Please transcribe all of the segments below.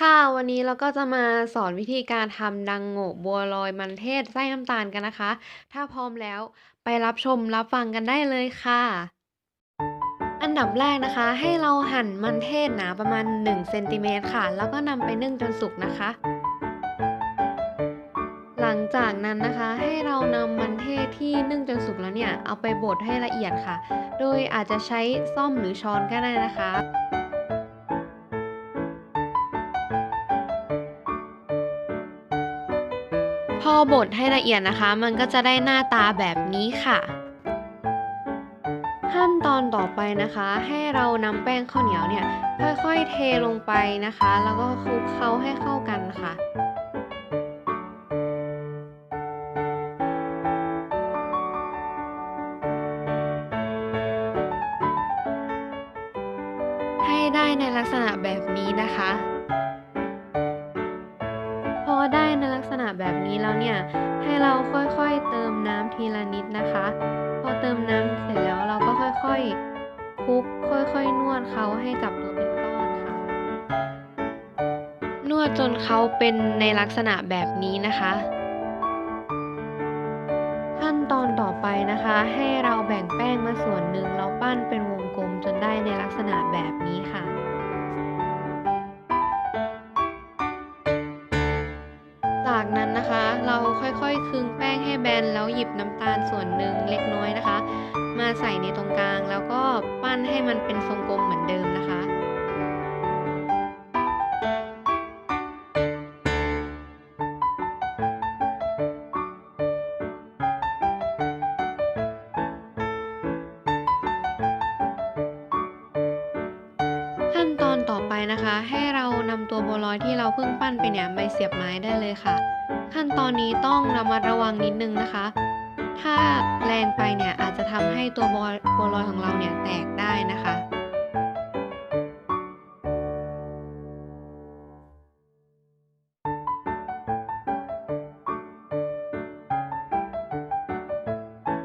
ค่ะ วันนี้เราก็จะมาสอนวิธีการทำดังโงบัวลอยมันเทศไส้น้ำตาลกันนะคะ ถ้าพร้อมแล้วไปรับชมรับฟังกันได้เลยค่ะ อันดับแรกนะคะ ให้เราหั่นมันเทศหนาประมาณ1เซนติเมตรค่ะ แล้วก็นำไปนึ่งจนสุกนะคะ หลังจากนั้นนะคะให้เรานำมันเทศที่นึ่งจนสุกแล้วเนี่ย เอาไปบดให้ละเอียดค่ะ โดยอาจจะใช้ส้อมหรือช้อนก็ได้นะคะ พอบดให้ละเอียดนะคะ มันก็จะได้หน้าตาแบบนี้ค่ะ ขั้นตอนต่อไปนะคะ ให้เรานำแป้งข้าวเหนียวเนี่ย ค่อยๆเทลงไปนะคะ แล้วก็คลุกเคล้าให้เข้ากันค่ะให้ได้ในลักษณะแบบนี้นะคะ แบบนี้แล้วเนี่ยให้เราค่อยๆเติมน้ำทีละนิดนะคะ พอเติมน้ำเสร็จแล้วเราก็ค่อยๆคลุกค่อยๆ นวดเขาให้จับตัวเป็นก้อนค่ะ นวดจนเขาเป็นในลักษณะแบบนี้นะคะ ขั้นตอนต่อไปนะคะ ให้เราแบ่งแป้งมาส่วนหนึ่งแล้วปั้นเป็นวงกลมจนได้ในลักษณะแบบ จากนั้นนะคะ เราค่อยๆคลึงแป้งให้แบนแล้วหยิบน้ำตาลส่วนหนึ่งเล็กน้อยนะคะ มาใส่ในตรงกลางแล้วก็ปั้นให้มันเป็นทรงกลมเหมือนเดิม นต่อไปนะคะ ให้เรานำตัวบัวลอยที่เราเพิ่งปั้นไปเนี่ยไปเสียบไม้ได้เลยค่ะ ขั้นตอนนี้ต้องระมัดระวังนิดนึงนะคะ ถ้าแรงไปเนี่ยอาจจะทำให้ตัวบัวบัวลอยของเราเนี่ยแตกได้นะคะ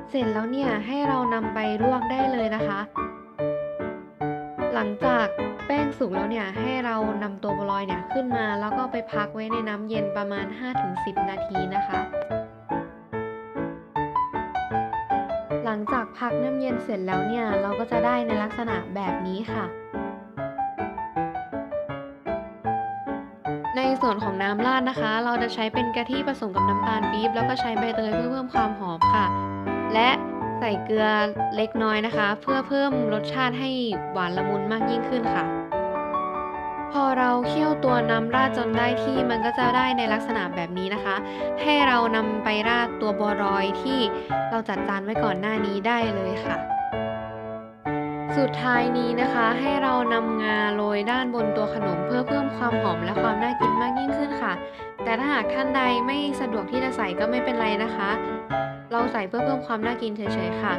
เสร็จแล้วเนี่ยให้เรานำไปลวกได้เลยนะคะ หลังจากแป้งสุกแล้วเนี่ยให้เรานำตัวบัวลอยเนี่ยขึ้นมา แล้วก็ไปพักไว้ในน้ำเย็นประมาณ 5-10 นาทีนะคะ หลังจากพักน้ำเย็นเสร็จแล้วเนี่ยเราก็จะได้ในลักษณะแบบนี้ค่ะในส่วนของน้ำราดนะคะ เราจะใช้เป็นกะทิผสมกับน้ำตาลปี๊บแล้วก็ใช้ใบเตยเพื่อเพิ่มความหอมค่ะ และ ส่เกลือเล็กน้อยนะคะ เพื่อเพิ่มรสชาติให้หวานละมุนมากยิ่งขึ้นค่ะ พอเราเคี่ยวตัวน้ำราดจนได้ที่มันก็จะได้ในลักษณะแบบนี้นะคะ ให้เรานำไปราดตัวบัวรอยที่เราจัดจานไว้ก่อนหน้านี้ได้เลยค่ะ สุดท้ายนี้นะคะให้เรานำงาโรยด้านบนตัวขนมเพื่อเพิ่มความหอมและความน่ากินมากยิ่งขึ้นค่ะ แต่ถ้าหากท่านใดไม่สะดวกที่จะใส่ก็ไม่เป็นไรนะคะ เราใส่เพื่อเพิ่มความน่ากินเฉยๆค่ะ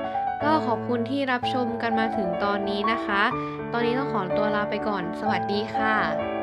ก็ขอบคุณที่รับชมกันมาถึงตอนนี้นะคะ ตอนนี้ต้องขอตัวลาไปก่อน สวัสดีค่ะ